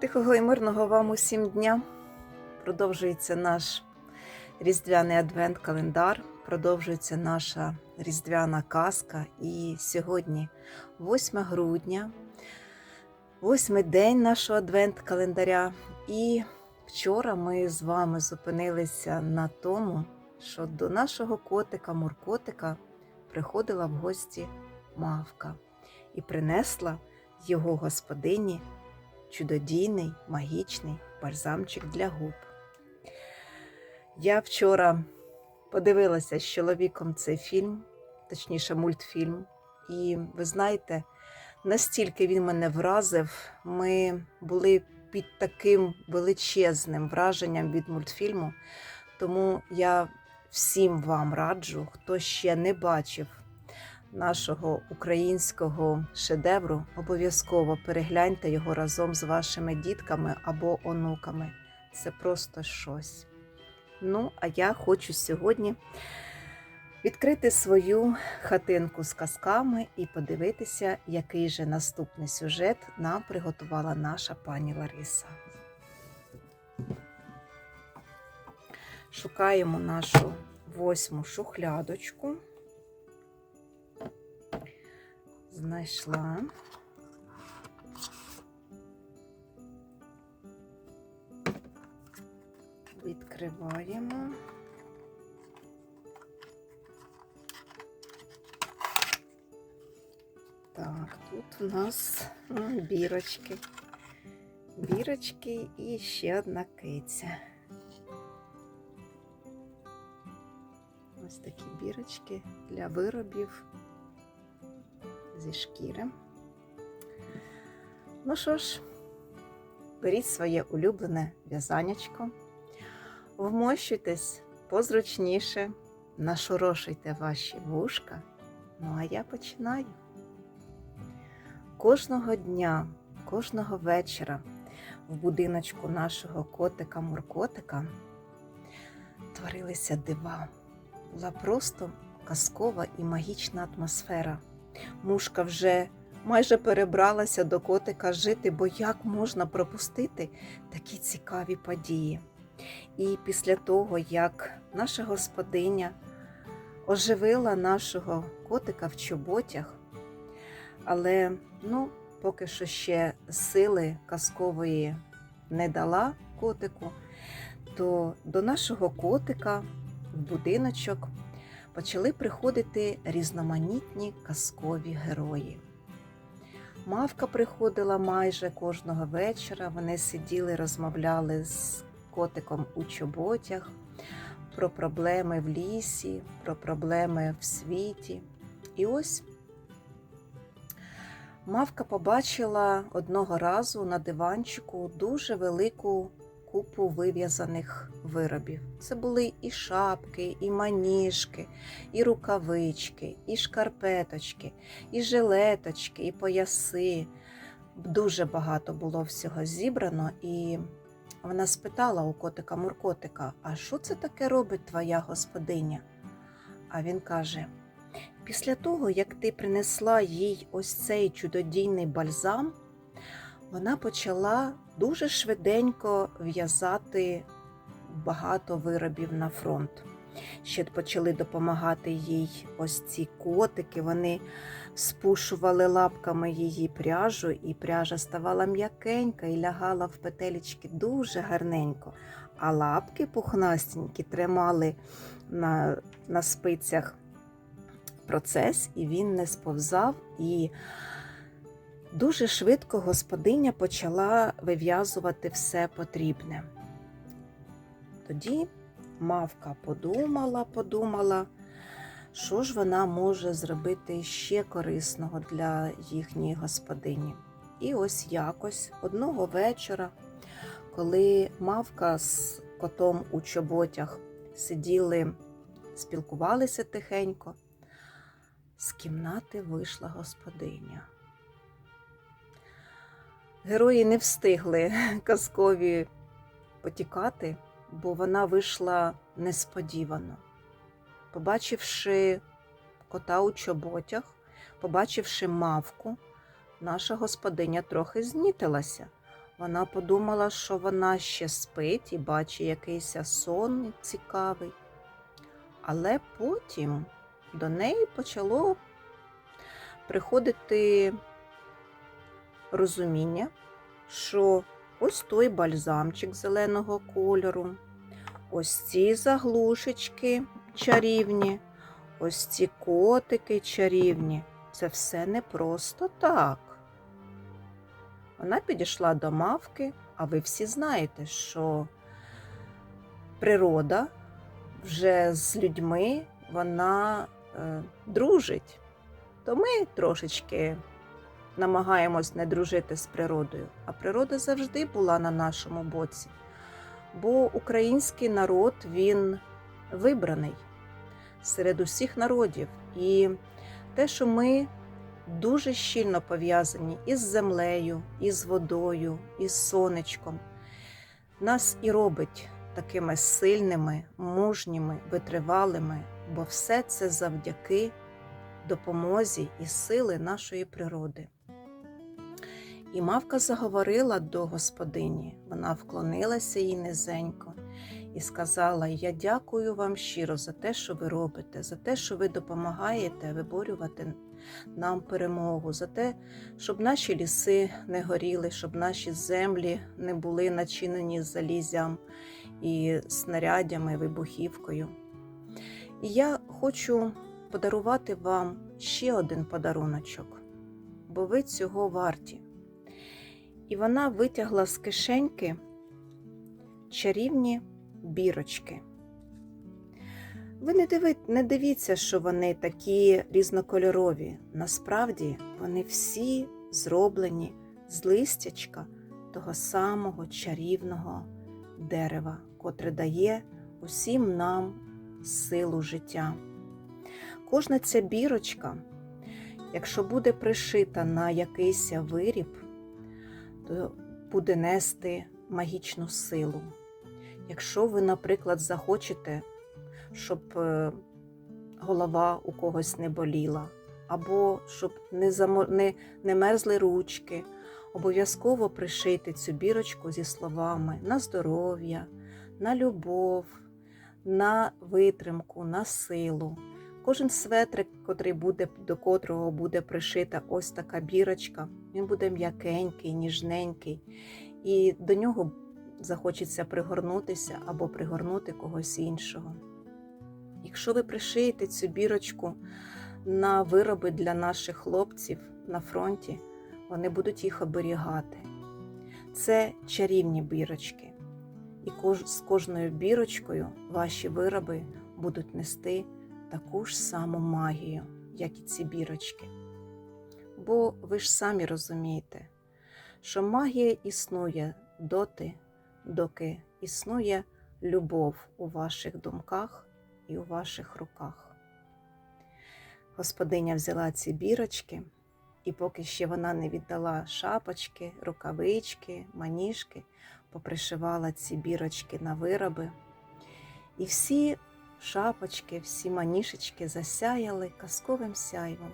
Тихого і мирного вам усім дня. Продовжується наш різдвяний адвент-календар, продовжується наша різдвяна казка. І сьогодні, 8 грудня, восьмий день нашого адвент-календаря. І вчора ми з вами зупинилися на тому, що до нашого котика Муркотика приходила в гості мавка і принесла його господині чудодійний магічний бальзамчик для губ. Я вчора подивилася з чоловіком цей фільм, точніше мультфільм, і ви знаєте, настільки він мене вразив, ми були під таким величезним враженням від мультфільму. Тому я всім вам раджу, хто ще не бачив нашого українського шедевру, обов'язково перегляньте його разом з вашими дітками або онуками. Це просто щось. Ну, а я хочу сьогодні відкрити свою хатинку з казками і подивитися, який же наступний сюжет нам приготувала наша пані Лариса. Шукаємо нашу восьму шухлядочку. Знайшла. Відкриваємо. Так, тут у нас бірочки. Бірочки і ще одна киця. Ось такі бірочки для виробів зі шкіри. Ну що ж, беріть своє улюблене в'язанячко, вмощуйтесь позручніше, нашорошуйте ваші вушка. Ну а я починаю. Кожного дня, кожного вечора в будиночку нашого котика-муркотика творилися дива. Була просто казкова і магічна атмосфера. Мушка вже майже перебралася до котика жити, бо як можна пропустити такі цікаві події. І після того, як наша господиня оживила нашого котика в чоботях, але ну, поки що ще сили казкової не дала котику, то до нашого котика в будиночок почали приходити різноманітні казкові герої. Мавка приходила майже кожного вечора. Вони сиділи, розмовляли з котиком у чоботях про проблеми в лісі, про проблеми в світі. І ось мавка побачила одного разу на диванчику дуже велику купу вив'язаних виробів. Це були і шапки, і маніжки, і рукавички, і шкарпеточки, і жилеточки, і пояси. Дуже багато було всього зібрано, і вона спитала у котика Муркотика: А що це таке робить твоя господиня? А він каже: після того, як ти принесла їй ось цей чудодійний бальзам, вона почала дуже швиденько в'язати багато виробів на фронт. Ще почали допомагати їй ось ці котики. Вони спушували лапками її пряжу, і пряжа ставала м'якенька і лягала в петелечки дуже гарненько. А лапки пухнастенькі тримали на, на спицях процес, і він не сповзав. і Дуже швидко господиня почала вив'язувати все потрібне. Тоді мавка подумала, подумала, що ж вона може зробити ще корисного для їхньої господині. І ось якось одного вечора, коли мавка з котом у чоботях сиділи, спілкувалися тихенько, з кімнати вийшла господиня. Герої не встигли казкові потікати, бо вона вийшла несподівано. Побачивши кота у чоботях, побачивши мавку, наша господиня трохи знітилася. Вона подумала, що вона ще спить і бачить якийсь сон цікавий. Але потім до неї почало приходити розуміння, що ось той бальзамчик зеленого кольору, ось ці заглушечки чарівні, ось ці котики чарівні. Це все не просто так. Вона підійшла до мавки, а ви всі знаєте, що природа вже з людьми вона е, дружить. То ми трошечки намагаємось не дружити з природою, а природа завжди була на нашому боці. Бо український народ він вибраний серед усіх народів. І те, що ми дуже щільно пов'язані із землею, із водою, із сонечком, нас і робить такими сильними, мужніми, витривалими, бо все це завдяки допомозі і сили нашої природи. І мавка заговорила до господині, вона вклонилася їй низенько і сказала: Я дякую вам щиро за те, що ви робите, за те, що ви допомагаєте виборювати нам перемогу, за те, щоб наші ліси не горіли, щоб наші землі не були начинені залізям і снарядями, вибухівкою. І я хочу подарувати вам ще один подаруночок, бо ви цього варті. І вона витягла з кишеньки чарівні бірочки. Ви не, диви, не дивіться, що вони такі різнокольорові. Насправді вони всі зроблені з листячка того самого чарівного дерева, котре дає усім нам силу життя. Кожна ця бірочка, якщо буде пришита на якийсь виріб, то буде нести магічну силу. Якщо ви, наприклад, захочете, щоб е, голова у когось не боліла, або щоб не, замо... не, не мерзли ручки, обов'язково пришити цю бірочку зі словами на здоров'я, на любов, на витримку, на силу. Кожен светрик, котрий буде, до котрого буде пришита ось така бірочка, він буде м'якенький, ніжненький, і до нього захочеться пригорнутися або пригорнути когось іншого. Якщо ви пришиєте цю бірочку на вироби для наших хлопців на фронті, вони будуть їх оберігати. Це чарівні бірочки. І з кожною бірочкою ваші вироби будуть нести таку ж саму магію, як і ці бірочки. Бо ви ж самі розумієте, що магія існує доти, доки існує любов у ваших думках і у ваших руках. Господиня взяла ці бірочки, і поки ще вона не віддала шапочки, рукавички, маніжки, попришивала ці бірочки на вироби. І всі шапочки, всі манішечки засяяли казковим сяйвом.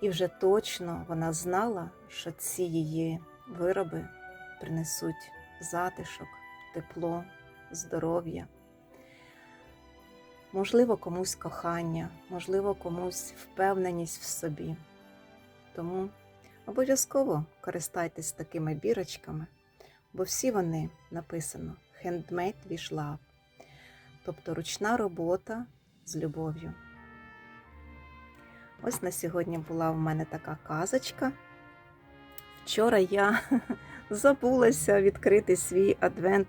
І вже точно вона знала, що ці її вироби принесуть затишок, тепло, здоров'я. Можливо, комусь кохання, можливо, комусь впевненість в собі. Тому обов'язково користайтесь такими бірочками, бо всі вони написано Handmade with Love, тобто ручна робота з любов'ю. Ось на сьогодні була в мене така казочка. Вчора я забулася відкрити свій адвент,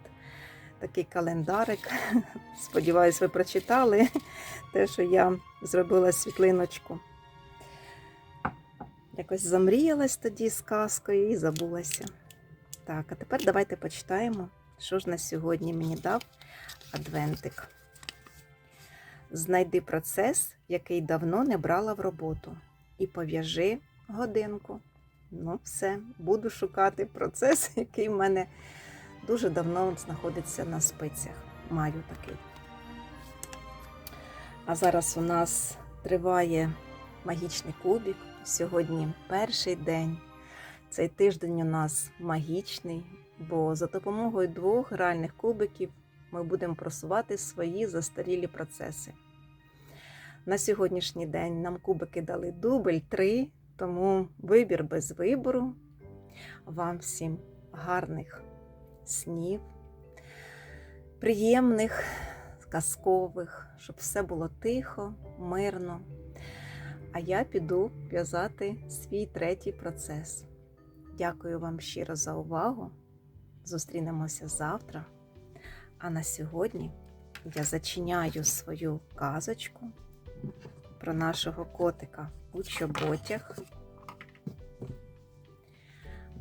такий календарик. Сподіваюсь, ви прочитали те, що я зробила світлиночку. Якось замріялась тоді з казкою і забулася. Так, а тепер давайте почитаємо, що ж на сьогодні мені дав адвентик. Знайди процес, який давно не брала в роботу, і пов'яжи годинку. Ну, все, буду шукати процес, який в мене дуже давно знаходиться на спицях. Маю такий. А зараз у нас триває магічний кубик. Сьогодні перший день Цей тиждень у нас магічний, бо за допомогою двох гральних кубиків ми будемо просувати свої застарілі процеси. На сьогоднішній день нам кубики дали дубль 3, тому вибір без вибору. Вам всім гарних снів, приємних, казкових, щоб все було тихо, мирно. А я піду в'язати свій третій процес. Дякую вам щиро за увагу. Зустрінемося завтра. А на сьогодні я зачиняю свою казочку про нашого котика у чоботях.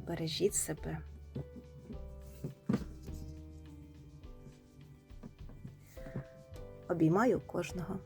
Бережіть себе. Обіймаю кожного.